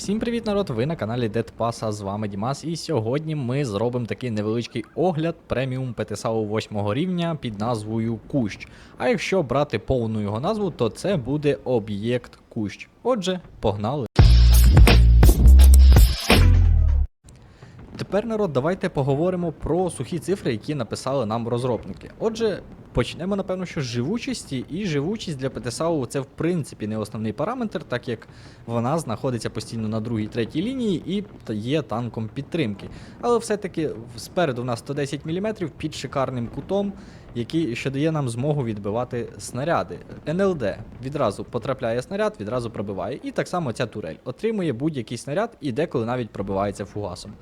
Всім привіт, народ! Ви на каналі Дедпаса, з вами Дімас. І сьогодні ми зробимо такий невеличкий огляд преміум ПТСАУ 8 рівня під назвою Кущ. А якщо брати повну його назву, то це буде об'єкт Кущ. Отже, погнали! Тепер, народ, давайте поговоримо про сухі цифри, які написали нам розробники. Отже, почнемо, напевно, що з живучості, і живучість для ПТСАУ це в принципі не основний параметр, так як вона знаходиться постійно на другій, третій лінії і є танком підтримки. Але все-таки спереду у нас 110 мм під шикарним кутом, який що дає нам змогу відбивати снаряди. НЛД відразу потрапляє снаряд, відразу пробиває. І так само ця турель отримує будь-який снаряд і деколи навіть пробивається фугасом.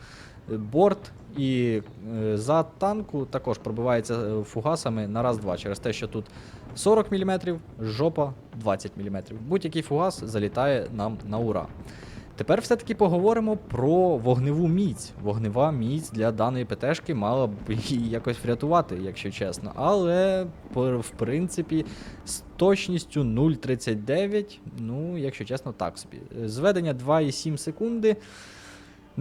Борт і е, зад танку також пробивається е, фугасами на раз-два через те, що тут 40 мм, жопа 20 мм. Будь-який фугас залітає нам на ура. Тепер все-таки поговоримо про вогневу міць. Вогнева міць для даної ПТшки мала б її якось врятувати, якщо чесно. Але в принципі з точністю 0,39, ну, якщо чесно, так собі. Е, Зведення 2,7 секунди.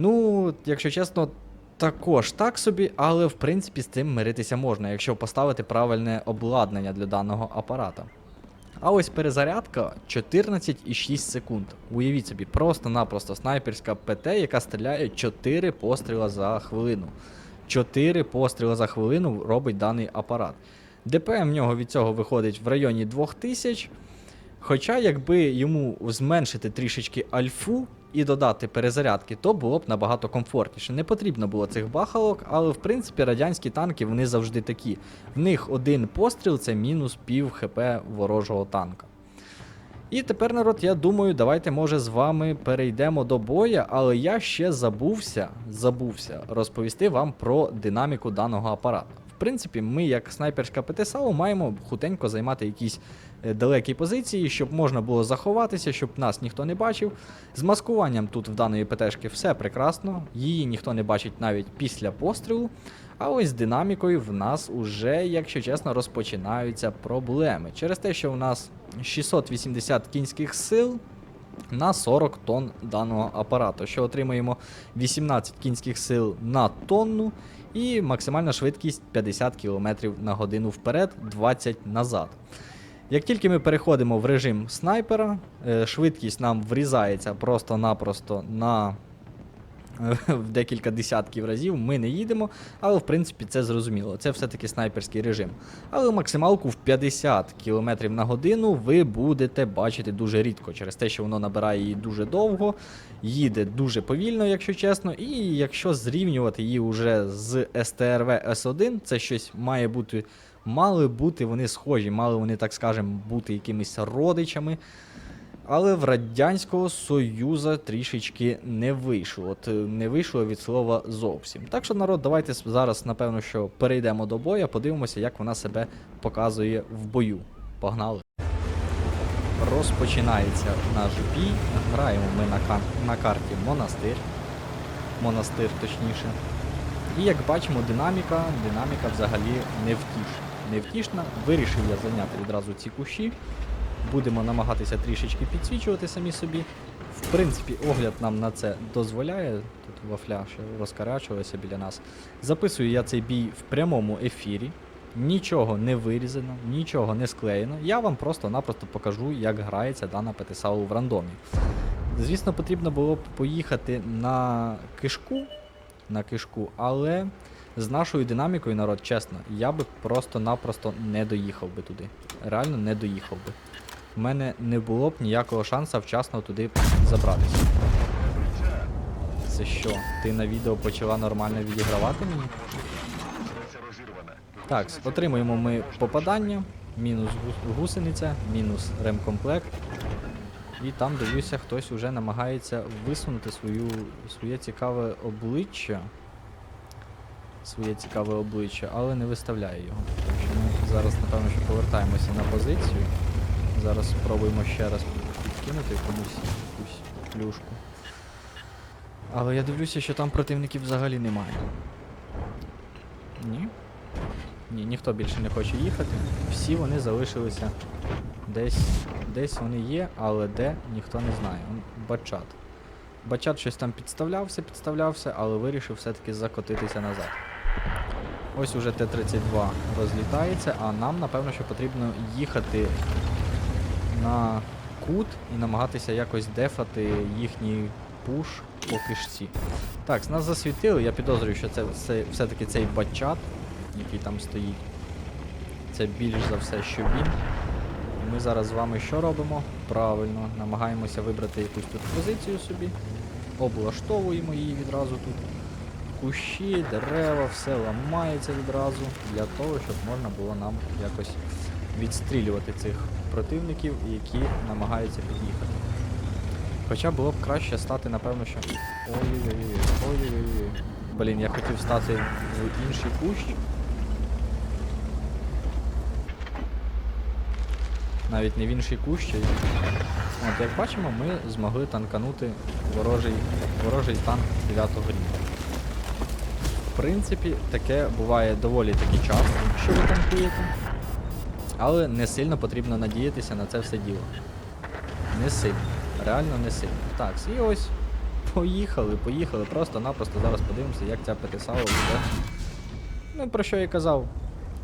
Ну, якщо чесно, також так собі, але в принципі з цим миритися можна, якщо поставити правильне обладнання для даного апарата. А ось перезарядка 14,6 секунд. Уявіть собі, просто-напросто снайперська ПТ, яка стріляє 4 постріла за хвилину. 4 постріла за хвилину робить даний апарат. ДПМ в нього від цього виходить в районі 2000. Хоча, якби йому зменшити трішечки альфу і додати перезарядки, то було б набагато комфортніше. Не потрібно було цих бахалок, але в принципі радянські танки вони завжди такі. В них один постріл це мінус пів хп ворожого танка. І тепер, народ, я думаю, давайте, може, з вами перейдемо до боя, але я ще забувся, забувся розповісти вам про динаміку даного апарату. В принципі, ми, як снайперська ПТСАУ, маємо хутенько займати якісь е, далекі позиції, щоб можна було заховатися, щоб нас ніхто не бачив. З маскуванням тут в даної ПТшки все прекрасно, її ніхто не бачить навіть після пострілу. А ось з динамікою в нас уже, якщо чесно, розпочинаються проблеми. Через те, що в нас 680 кінських сил на 40 тонн даного апарату, що отримуємо 18 кінських сил на тонну і максимальна швидкість 50 км на годину вперед, 20 назад. Як тільки ми переходимо в режим снайпера, е, швидкість нам врізається просто-напросто на в декілька десятків разів ми не їдемо, але в принципі це зрозуміло. Це все-таки снайперський режим. Але максималку в 50 км на годину ви будете бачити дуже рідко, через те, що воно набирає її дуже довго, їде дуже повільно, якщо чесно. І якщо зрівнювати її вже з СТРВ С1, це щось має бути. Мали бути вони схожі, мали вони, так скажемо, бути якимись родичами. Але в Радянського Союзу трішечки не вийшло. От е, не вийшло від слова зовсім. Так що, народ, давайте зараз, напевно, що перейдемо до боя, подивимося, як вона себе показує в бою. Погнали. Розпочинається наш бій. Граємо ми на, кан- на карті Монастир. Монастир, точніше. І як бачимо, динаміка, динаміка взагалі невтішна. Невтішна. Вирішив я зайняти відразу ці кущі. Будемо намагатися трішечки підсвічувати самі собі. В принципі, огляд нам на це дозволяє. Тут вафля ще розкарачувалася біля нас. Записую я цей бій в прямому ефірі. Нічого не вирізано, нічого не склеєно. Я вам просто-напросто покажу, як грається дана ПТСАУ в рандомі. Звісно, потрібно було б поїхати на кишку, на кишку, але з нашою динамікою, народ, чесно, я би просто-напросто не доїхав би туди. Реально не доїхав би. У мене не було б ніякого шансу вчасно туди забратися. Це що? Ти на відео почала нормально відігравати мені? Так, отримуємо ми попадання, мінус гусениця, мінус ремкомплект. І там дивлюся, хтось уже намагається висунути свою, своє цікаве обличчя. Своє цікаве обличчя, але не виставляє його. Ми зараз, напевно, що повертаємося на позицію. Зараз спробуємо ще раз підкинути комусь якусь плюшку. Але я дивлюся, що там противників взагалі немає. Ні? Ні, ніхто більше не хоче їхати. Всі вони залишилися десь. Десь вони є, але де ніхто не знає. Бачат. Бачат щось там підставлявся, підставлявся, але вирішив все-таки закотитися назад. Ось уже Т-32 розлітається, а нам, напевно, що потрібно їхати на кут і намагатися якось дефати їхній пуш по кишці. Так, нас засвітили, я підозрюю, що це все- все-таки цей бачат, який там стоїть. Це більш за все, що він. І ми зараз з вами що робимо? Правильно, намагаємося вибрати якусь тут позицію собі. Облаштовуємо її відразу тут. Кущі, дерева, все ламається відразу для того, щоб можна було нам якось відстрілювати цих противників, які намагаються під'їхати. Хоча було б краще стати, напевно, що. Ой-ой-ой, ой-ой-ой. Блін, я хотів стати в інший кущ. Навіть не в інший кущ. От, як бачимо, ми змогли танканути ворожий, ворожий танк 9 рівня. Принципі, таке буває доволі таки часто, що ви танкуєте. Але не сильно потрібно надіятися на це все діло. Не сильно. Реально не сильно. Так, і ось. Поїхали, поїхали. Просто-напросто зараз подивимося, як ця ПТСАУ буде. Ну, про що я казав.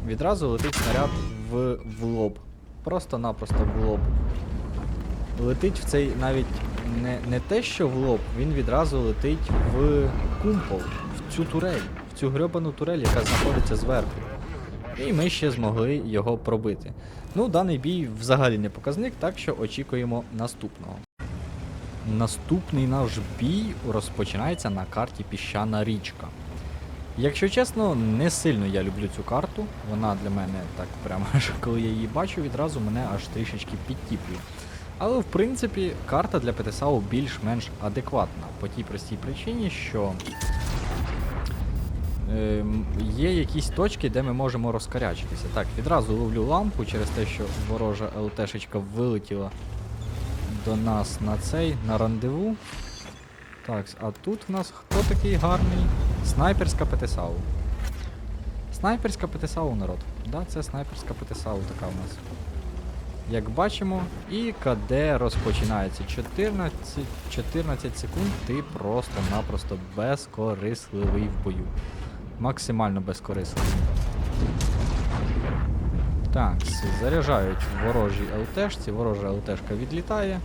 Відразу летить снаряд в, в лоб. Просто-напросто в лоб. Летить в цей навіть не, не те, що в лоб, він відразу летить в кумпол, в цю турель, цю грьобану турель, яка знаходиться зверху. І ми ще змогли його пробити. Ну, даний бій взагалі не показник, так що очікуємо наступного. Наступний наш бій розпочинається на карті Піщана річка. Якщо чесно, не сильно я люблю цю карту. Вона для мене так прямо, аж коли я її бачу, відразу мене аж трішечки підтіплює. Але в принципі карта для ПТСАУ більш-менш адекватна по тій простій причині, що є якісь точки, де ми можемо розкарячитися. Так, відразу ловлю лампу через те, що ворожа ЛТшечка вилетіла до нас на цей, на рандеву. Так, а тут в нас хто такий гарний? Снайперська ПТСАУ. Снайперська ПТСАУ, народ. Да, це снайперська ПТСАУ така у нас. Як бачимо, і КД розпочинається. 14, 14 секунд ти просто-напросто безкорисливий в бою. Максимально безкорисливий. Так, заряджають ворожі ЛТшці, ворожа ЛТшка відлітає.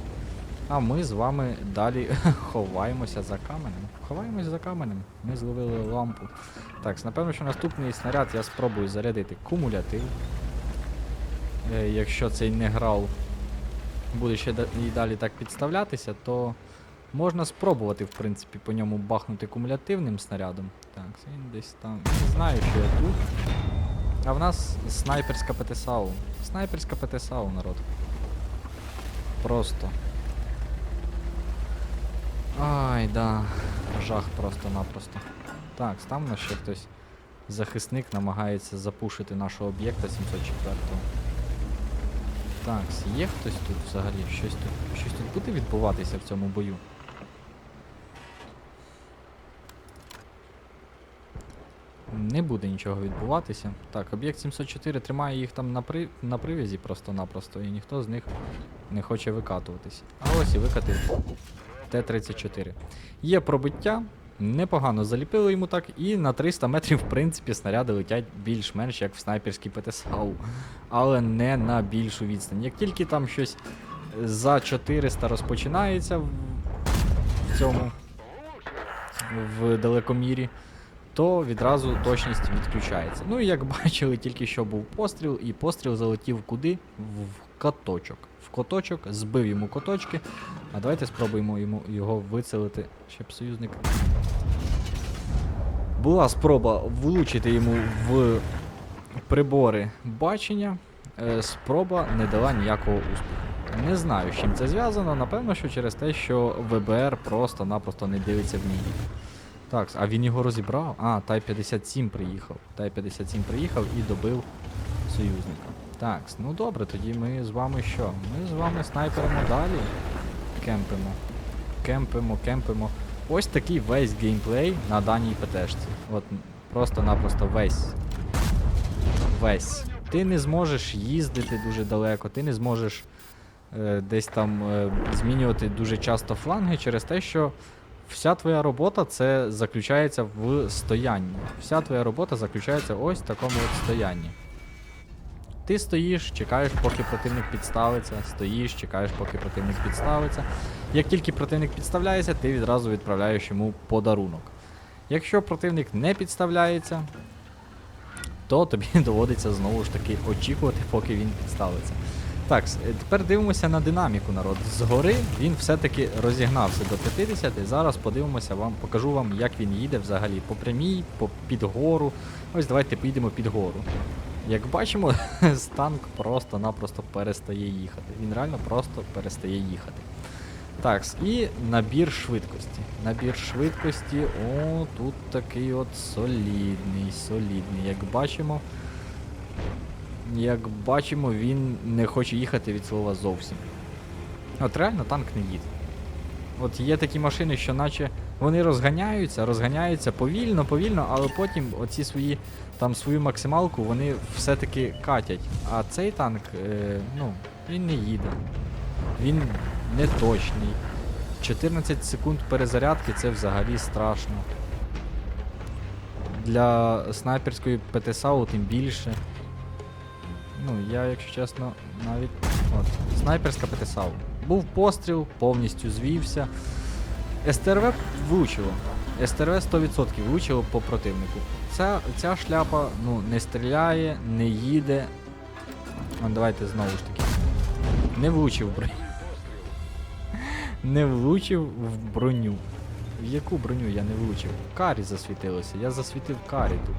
А ми з вами далі ховаємося за каменем. Ховаємось за каменем. Ми зловили лампу. Так, напевно, що наступний снаряд я спробую зарядити кумулятив. Е, якщо цей не грав буде ще і далі так підставлятися, то можна спробувати, в принципі, по ньому бахнути кумулятивним снарядом. Так, він десь там. Не знаю, що я тут. А в нас снайперська ПТСАУ. Снайперська ПТСАУ, народ. Просто. Ай, да. Жах просто-напросто. Так, там у нас ще хтось. Захисник намагається запушити нашого об'єкта 704-го. Так, є хтось тут взагалі? Щось тут, щось тут буде відбуватися в цьому бою? Не буде нічого відбуватися. Так, об'єкт 704 тримає їх там на, при... на привязі просто-напросто, і ніхто з них не хоче викатуватись. А ось і викатив Т-34. Є пробиття, непогано заліпили йому так, і на 300 метрів, в принципі, снаряди летять більш-менш як в снайперській ПТСАУ, але не на більшу відстань. Як тільки там щось за 400 розпочинається в, в цьому в далекомірі, то відразу точність відключається. Ну і як бачили, тільки що був постріл, і постріл залетів куди? В коточок. В коточок, збив йому коточки. А давайте спробуємо йому його вицелити, щоб союзник. Була спроба влучити йому в прибори бачення. Е, Спроба не дала ніякого успіху. Не знаю, з чим це зв'язано. Напевно, що через те, що ВБР просто-напросто не дивиться в ній. Так, а він його розібрав? А, Тай 57 приїхав. Тай 57 приїхав і добив союзника. Так, ну добре, тоді ми з вами що? Ми з вами снайперимо далі. Кемпимо. Кемпимо, кемпимо. Ось такий весь геймплей на даній ПТшці. От просто-напросто весь. Весь. Ти не зможеш їздити дуже далеко, ти не зможеш е, десь там е, змінювати дуже часто фланги через те, що Вся твоя робота це заключається в стоянні. Вся твоя робота заключається ось в такому от стоянні. Ти стоїш, чекаєш, поки противник підставиться, стоїш, чекаєш, поки противник підставиться. Як тільки противник підставляється, ти відразу відправляєш йому подарунок. Якщо противник не підставляється, то тобі доводиться знову ж таки очікувати, поки він підставиться. Так, е, тепер дивимося на динаміку народ. Згори він все-таки розігнався до 50. І зараз подивимося вам, покажу вам, як він їде взагалі по прямій, по під гору. Ось давайте поїдемо під гору. Як бачимо, танк просто-напросто перестає їхати. Він реально просто перестає їхати. Так, і набір швидкості. Набір швидкості, о, тут такий от солідний, солідний. Як бачимо, як бачимо, він не хоче їхати від слова зовсім. От реально танк не їде. От є такі машини, що наче вони розганяються, розганяються повільно, повільно, але потім оці свої там свою максималку вони все-таки катять. А цей танк, е, ну, він не їде. Він не точний. 14 секунд перезарядки це взагалі страшно. Для снайперської ПТСАУ тим більше. Ну, я, якщо чесно, навіть. От, снайперська ПТСАУ. Був постріл, повністю звівся. СТРВ влучило. СТРВ 100% влучило по противнику. Ця, ця шляпа ну, не стріляє, не їде. Давайте знову ж таки. Не влучив броню. Не влучив в броню. В яку броню я не влучив? Карі засвітилося. Я засвітив карі тут.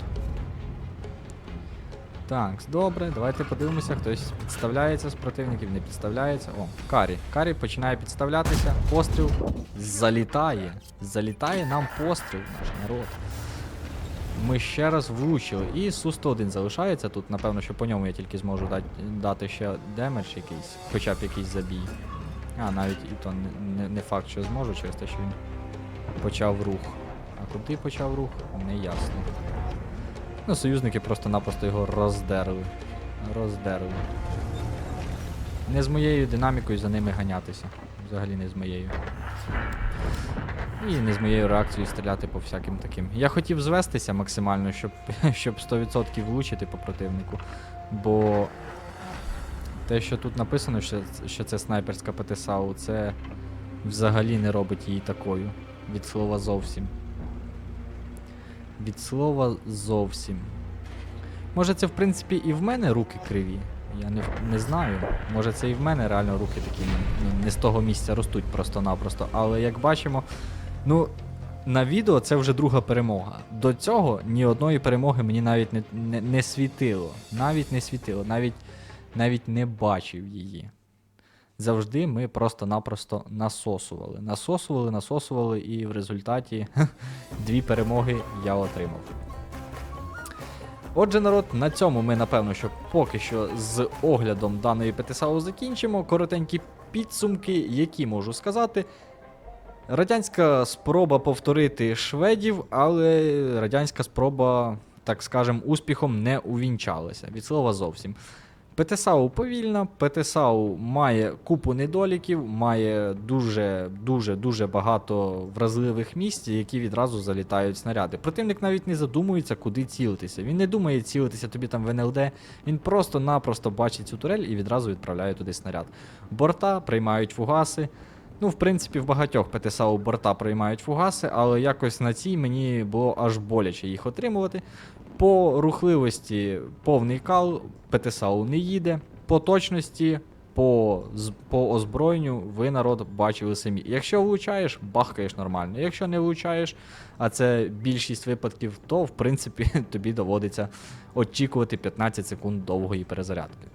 Так, добре, давайте подивимося, хтось підставляється з противників, не підставляється. О, Карі. Карі починає підставлятися. Постріл залітає. Залітає нам постріл, наш народ. Ми ще раз влучили. І Су-101 залишається тут. Напевно, що по ньому я тільки зможу дати, дати ще демедж якийсь, хоча б якийсь забій. А, навіть і то не, не, факт, що зможу, через те, що він почав рух. А куди почав рух, не ясно. Ну, союзники просто-напросто його роздерли. Роздерли. Не з моєю динамікою за ними ганятися. Взагалі не з моєю. І не з моєю реакцією стріляти по всяким таким. Я хотів звестися максимально, щоб, щоб 100% влучити по противнику. Бо те, що тут написано, що, що це снайперська ПТСАУ, це взагалі не робить її такою. Від слова зовсім. Від слова зовсім. Може, це в принципі і в мене руки криві. Я не, не знаю. Може це і в мене реально руки такі ну, не з того місця ростуть просто-напросто. Але як бачимо, ну, на відео це вже друга перемога. До цього ні одної перемоги мені навіть не, не, не світило. Навіть не світило, навіть, навіть не бачив її. Завжди ми просто-напросто насосували. Насосували, насосували, і в результаті дві перемоги я отримав. Отже, народ, на цьому ми напевно, що поки що з оглядом даної ПТСАУ закінчимо. Коротенькі підсумки, які можу сказати. Радянська спроба повторити шведів, але радянська спроба, так скажем, успіхом не увінчалася. Від слова зовсім. ПТСАУ повільна, ПТСАУ має купу недоліків, має дуже дуже дуже багато вразливих місць, які відразу залітають снаряди. Противник навіть не задумується, куди цілитися. Він не думає цілитися тобі там в НЛД. Він просто-напросто бачить цю турель і відразу відправляє туди снаряд. Борта приймають фугаси. Ну, в принципі, в багатьох ПТСАУ борта приймають фугаси, але якось на цій мені було аж боляче їх отримувати. По рухливості повний кал, ПТСАУ не їде. По точності, по, по озброєнню ви народ бачили самі. Якщо влучаєш, бахкаєш нормально. Якщо не влучаєш, а це більшість випадків, то в принципі тобі доводиться очікувати 15 секунд довгої перезарядки.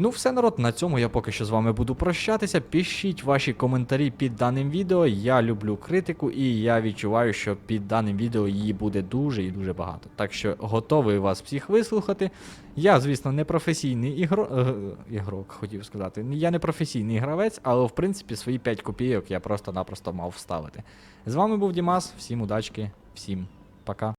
Ну, все, народ, на цьому я поки що з вами буду прощатися. Пишіть ваші коментарі під даним відео. Я люблю критику, і я відчуваю, що під даним відео її буде дуже і дуже багато. Так що готовий вас всіх вислухати. Я, звісно, не професійний ігро... е, ігрок, хотів сказати. Я не професійний гравець, але в принципі свої 5 копійок я просто-напросто мав вставити. З вами був Дімас, всім удачки, всім пока.